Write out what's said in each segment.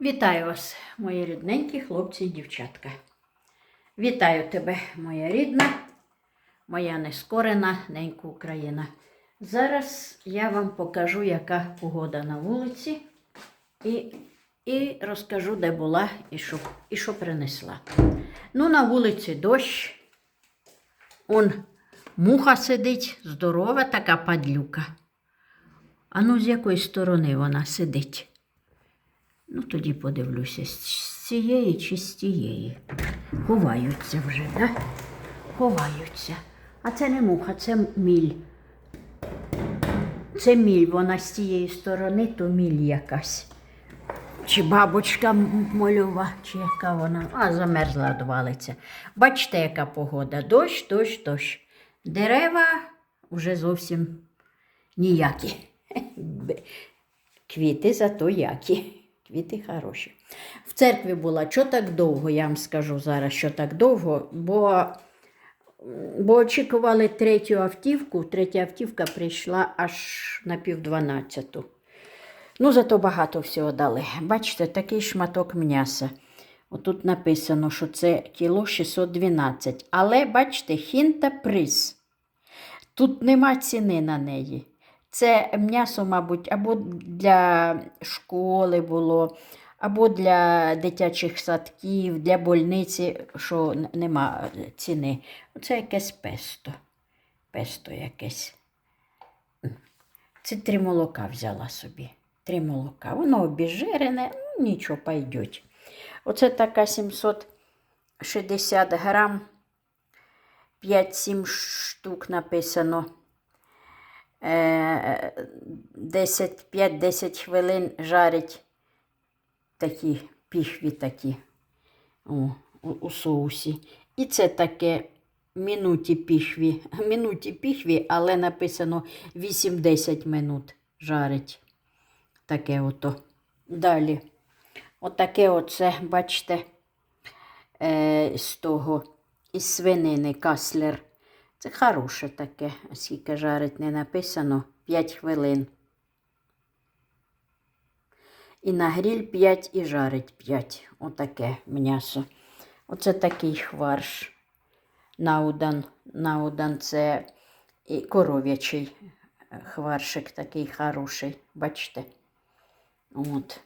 Вітаю вас, мої рідненькі хлопці і дівчатка. Вітаю тебе, моя рідна, моя нескорена ненька Україна. Зараз я вам покажу, яка погода на вулиці, і, і розкажу, де була і що, і що принесла. Ну, на вулиці дощ. Он муха сидить, здорова така падлюка. А ну, з якої сторони вона сидить? Ну, тоді подивлюся, з цієї чи з тієї. Ховаються вже, да? Ховаються. А це не муха, це міль. Це міль, вона з тієї сторони, то міль якась. Чи бабочка мольова, чи яка вона. А, замерзла, одвалиться. Бачите, яка погода. Дощ, дощ, дощ. Дерева вже зовсім ніякі. Квіти зато які. Квіти хороші. В церкві була що так довго, я вам скажу зараз, що так довго, бо, бо очікували третю автівку. Третя автівка прийшла аж на півдванадцяту. Ну, зато багато всього дали. Бачите, такий шматок м'яса. Отут написано, що це кіло 612. Але бачите, хінта приз. Тут нема ціни на неї. Це м'ясо, мабуть, або для школи було, або для дитячих садків, для больниці, що нема ціни. Це якесь песто. Песто якесь. Це три молока взяла собі. Три молока. Воно обіжирене, ну нічого, пойдуть. Оце така 760 грам, 5-7 штук написано. Е, 10, 5-10 хвилин жарить такі піхві такі у, у соусі. І це таке минуті піхві. Минуті піхві, але написано 8-10 минут жарить. Таке ото. Далі. Отаке оце, бачите, е, з того, із свинини каслер. Це хороше таке, скільки жарить не написано 5 хвилин. І на гріль 5 і жарить 5. Отаке м'ясо. Оце такий хварш. Наудан. Наудан це і коров'ячий хваршик такий хороший. Бачите? От.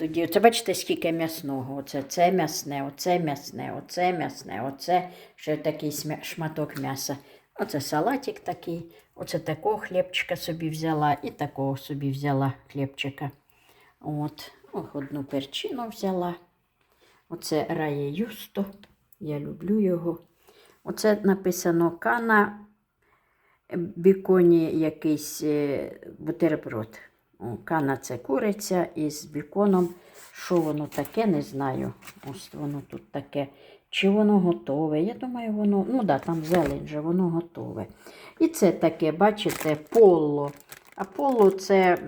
Тоді, оце бачите, скільки м'ясного. Оце це м'ясне, оце м'ясне, оце м'ясне, оце ще такий шматок м'яса. Оце салатик такий, оце такого хлібчика собі взяла і такого собі взяла хлібчика. От, Ох, одну перчину взяла. Оце рає юсто. Я люблю його. Оце написано кана біконі якийсь е, бутерброд. Кана це куриця із біконом. Що воно таке, не знаю. Ось воно тут таке. Чи воно готове? Я думаю, воно, ну да, там зелень же, воно готове. І це таке, бачите, поло. А поло це.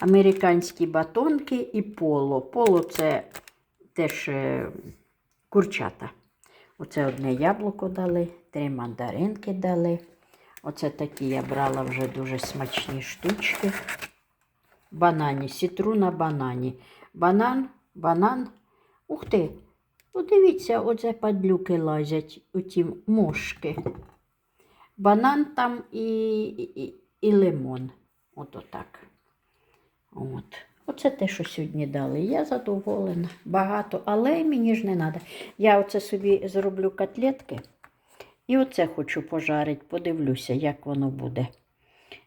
Американські батонки і поло. Поло це теж е, курчата. Оце одне яблуко дали, три мандаринки дали. Оце такі я брала вже дуже смачні штучки. Банані, сітру на банані. Банан, банан. Ух ти! Подивіться, оце падлюки лазять, оті мошки. Банан там і, і, і лимон. От отак. От. Оце те, що сьогодні дали. Я задоволена. Багато, але мені ж не треба. Я оце собі зроблю котлетки. І оце хочу пожарити. Подивлюся, як воно буде.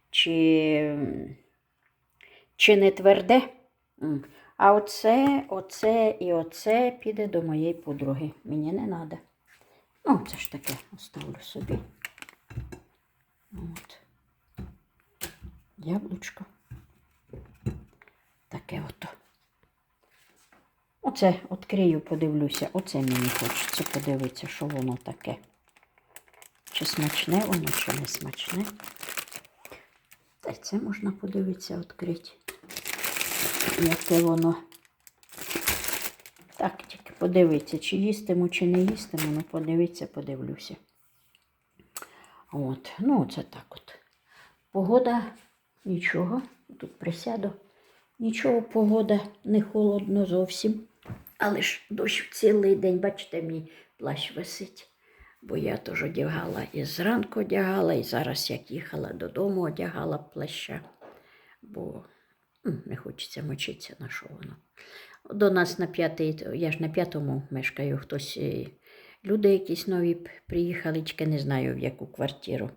Чи, чи не тверде. А оце, оце і оце піде до моєї подруги. Мені не треба. Ну, це ж таке оставлю собі. От. Яблучко. Таке ото. Оце відкрию, подивлюся. Оце мені хочеться подивитися, що воно таке. Чи смачне воно, чи не смачне. Та це можна подивитися, відкрити. Яке воно. Так, тільки подивитися, чи їстиму, чи не їстиму, ну подивитися, подивлюся. От, ну оце так от. Погода Нічого, тут присяду. Нічого, погода не холодно зовсім. Але ж дощ цілий день, бачите, мій плащ висить. Бо я теж одягала і зранку одягала, і зараз як їхала додому, одягала плаща. Бо не хочеться мочитися на що воно. До нас на п'ятий, я ж на п'ятому мешкаю, хтось, е, люди якісь нові приїхали, не знаю в яку квартиру.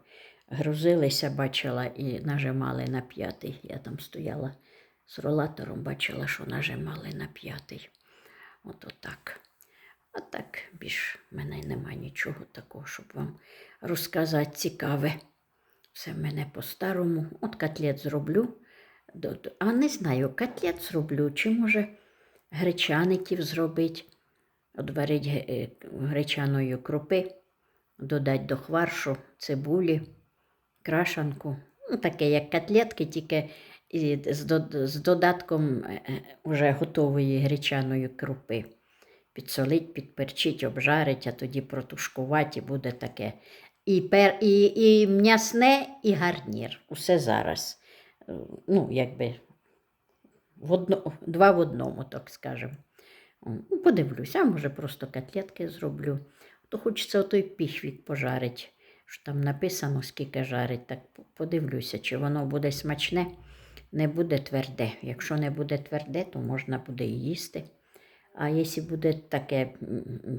Грузилися, бачила і нажимали на п'ятий. Я там стояла з ролатором, бачила, що нажимали на п'ятий. От отак. А так більш в мене немає нічого такого, щоб вам розказати цікаве. Все в мене по-старому. От котлет зроблю. А не знаю, котлет зроблю, чи може гречаників зробити. Ге- е, гречаної крупи, додати до хваршу, цибулі, крашанку. Ну, таке, як котлетки, тільки і з, додатком е, е, уже готової гречаної крупи. Підсолить, підперчить, обжарить, а тоді протушкувати і буде таке. І, пер, і, і м'ясне, і гарнір. Усе зараз. Е, Ну, якби в одно, два в одному, так скажемо. Ну, подивлюся, а може просто котлетки зроблю. То хочеться отой піхвік пожарити. Що там написано, скільки жарить, так подивлюся, чи воно буде смачне, не буде тверде. Якщо не буде тверде, то можна буде і їсти. А якщо буде таке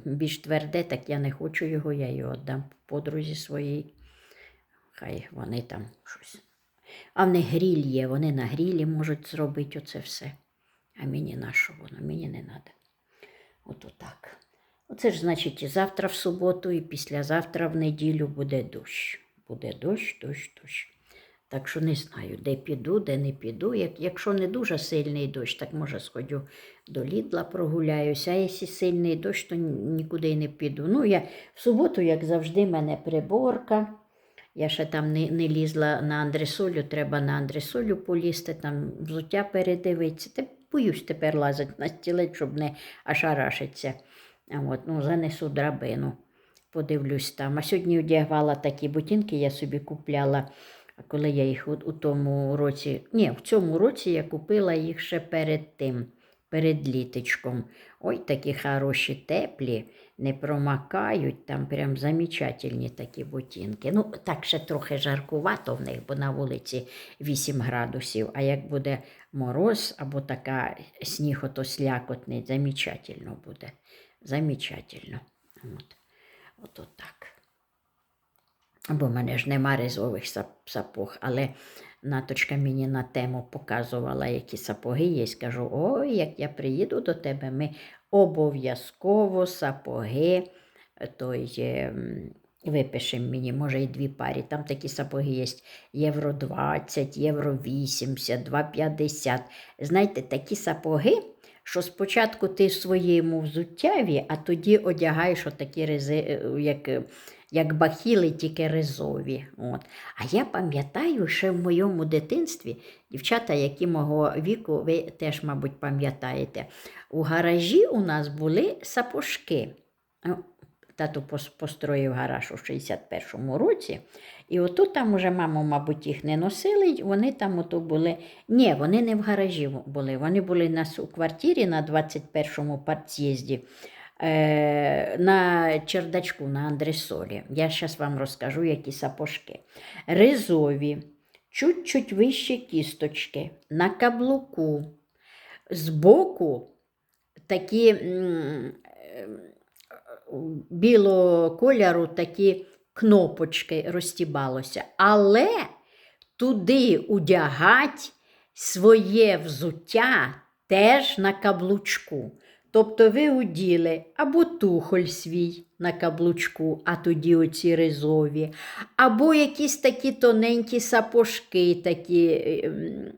більш тверде, так я не хочу його, я його віддам подрузі своїй. Хай вони там щось. А в них гріль є, вони на грілі можуть зробити оце все. А мені на що воно? Мені не треба. От отак. Оце ж значить і завтра в суботу, і післязавтра в неділю буде дощ. Буде дощ, дощ, дощ. Так що не знаю, де піду, де не піду. Як, якщо не дуже сильний дощ, так може сходю до Лідла прогуляюся. А якщо сильний дощ, то нікуди не піду. Ну, я в суботу, як завжди, мене приборка. Я ще там не, не лізла на андресолю, треба на андресолю полізти, там взуття передивитися. Та боюсь тепер лазити на стілець, щоб не ошарашитися. А От, ну, занесу драбину, подивлюсь там. А сьогодні одягала такі ботинки, я собі купляла, коли я їх у, тому році, ні, в цьому році я купила їх ще перед тим, перед літочком. Ой, такі хороші, теплі, не промакають, там прям замечательні такі ботинки. Ну, так ще трохи жаркувато в них, бо на вулиці 8 градусів. А як буде мороз або така сніг ото слякотний, замечательно буде. Замечательно. От. От, от так. Бо в мене ж нема ризових сап- сапог, але наточка мені на тему показувала, які сапоги є. Скажу, ой, як я приїду до тебе, ми обов'язково сапоги той, ем, випишемо мені, може, і дві парі. Там такі сапоги є євро 20, євро 80, 2,50. Знаєте, такі сапоги, що спочатку ти в своєму взуттяві, а тоді одягаєш отакі ризи, е, як, е, як бахіли, тільки ризові. От. А я пам'ятаю, ще в моєму дитинстві, дівчата, які мого віку, ви теж, мабуть, пам'ятаєте, у гаражі у нас були сапожки. Ну, Тато построїв гараж у 61-му році. І ото там уже мама, мабуть, їх не носили. Вони там ото були. Ні, вони не в гаражі були. Вони були нас у квартирі на 21-му партз'їзді. Е, на чердачку на андресолі. Я зараз вам розкажу, які сапожки. Ризові, чуть-чуть вище кісточки, на каблуку, збоку такі м, е, білого кольору такі кнопочки розтібалося. Але туди удягать своє взуття теж на каблучку. Тобто ви уділи або тухоль свій на каблучку, а тоді оці ризові, або якісь такі тоненькі сапожки, такі, ем,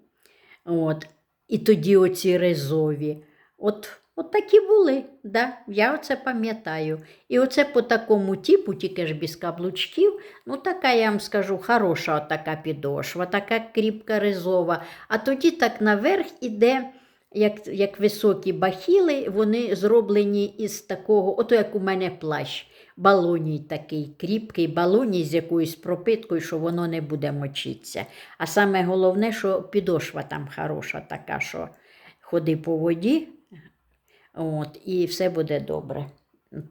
от, і тоді оці ризові. От, от такі були, да? я оце пам'ятаю. І оце по такому типу, тільки ж без каблучків, ну така, я вам скажу, хороша така підошва, така кріпка ризова. А тоді так наверх іде як, як високі бахіли, вони зроблені із такого, ото як у мене плащ. Балоній такий кріпкий, балоній з якоюсь пропиткою, що воно не буде мочитися. А саме головне, що підошва там хороша така, що ходи по воді, от, і все буде добре.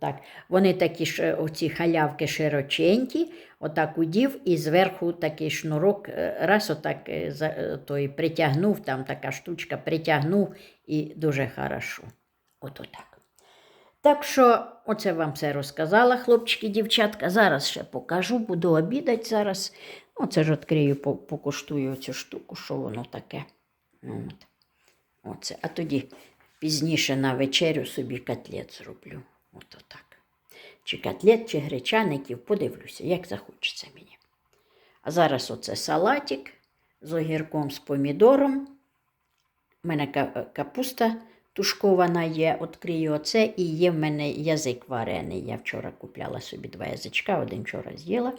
Так. Вони такі ж, оці халявки широченькі, отак удів, і зверху такий шнурок, е, раз отак е, е, той притягнув, там така штучка притягнув, і дуже хорошо. От отак. Так що, оце вам все розказала, хлопчики, дівчатка. Зараз ще покажу, буду обідати зараз. Оце ж відкрию, покуштую цю штуку, що воно таке. От. Оце. А тоді пізніше на вечерю собі котлет зроблю. От отак. Чи котлет, чи гречаників, подивлюся, як захочеться мені. А зараз оце салатик з огірком, з помідором. У мене капуста тушкована є, відкрию оце, і є в мене язик варений. Я вчора купляла собі два язичка, один вчора з'їла,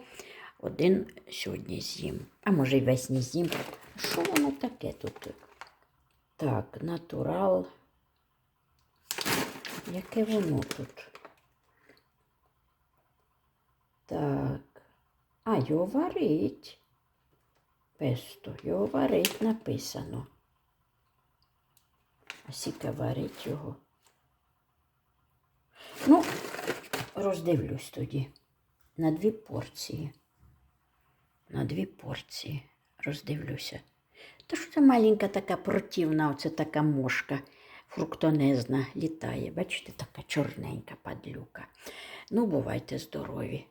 один сьогодні з'їм. А може й весь не з'їм. Що воно таке тут? Так, натурал. Яке воно тут? Так. А, його варить. Песто, його варить написано. А сіка варить його. Ну, роздивлюсь тоді. На дві порції. На дві порції. Роздивлюся. Та що це маленька така противна, оце така мошка фруктонезна літає. Бачите, така чорненька падлюка. Ну, бувайте здорові.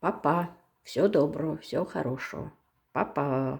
Па-па. Всього доброго, всього хорошого. Па-па.